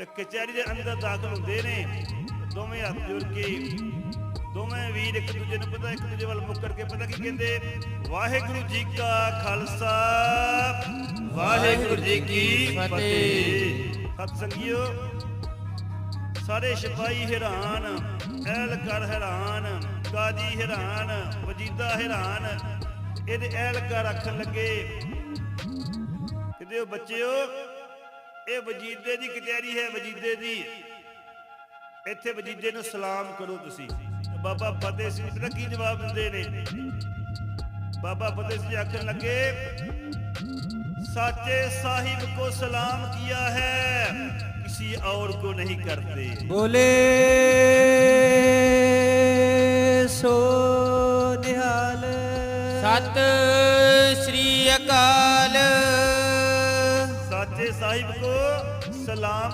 ਤੇ ਕਚਹਿਰੀ ਦੇ ਅੰਦਰ ਦਾਖਲ ਹੁੰਦੇ ਨੇ। ਦੋਵੇਂ ਹੱਥ ਜੋੜ ਕੇ। ਦੋਵੇਂ ਵੀਰ ਇੱਕ ਦੂਜੇ ਨੂੰ ਪਤਾ, ਇੱਕ ਦੂਜੇ ਵੱਲ ਮੁੱਕਰ ਕੇ ਪਤਾ ਕੀ ਕਹਿੰਦੇ? ਵਾਹਿਗੁਰੂ ਜੀ ਕਾ ਖਾਲਸਾ, ਵਾਹਿਗੁਰੂ ਜੀ ਕੀ ਫਤਿਹ। ਸਤ ਸੰਗਿਓ, ਸਾਰੇ ਸਿਪਾਹੀ ਹੈਰਾਨ, ਐਲਕਾਰ ਹੈਰਾਨ, ਕਾਜੀ ਹੈਰਾਨ, ਵਜੀਦਾ ਹੈਰਾਨ, ਇਹਦੇ ਐਲ ਕਰ ਰੱਖਣ ਲੱਗੇ। ਕਹਿੰਦੇ ਉਹ ਬੱਚਿਓ ਇਹ ਵਜੀਦੇ ਦੀ ਕਚਹਿਰੀ ਹੈ ਵਜੀਦੇ ਦੀ ਇੱਥੇ ਵਜੀਦੇ ਨੂੰ ਸਲਾਮ ਕਰੋ ਤੁਸੀਂ ਬਾਬਾ ਫਤਿਹ ਸਿੰਘ ਪਤਾ ਕੀ ਜਵਾਬ ਦਿੰਦੇ ਨੇ ਬਾਬਾ ਫਤਿਹ ਸਿੰਘ ਆਖਣ ਲੱਗੇ साचे साहिब को सलाम किया है किसी और को नहीं करते ਬੋਲੇ ਸੋ ਨਿਹਾਲ ਸਤ ਸ੍ਰੀ ਸਾਹਿਬ ਕੋ ਸਲਾਮ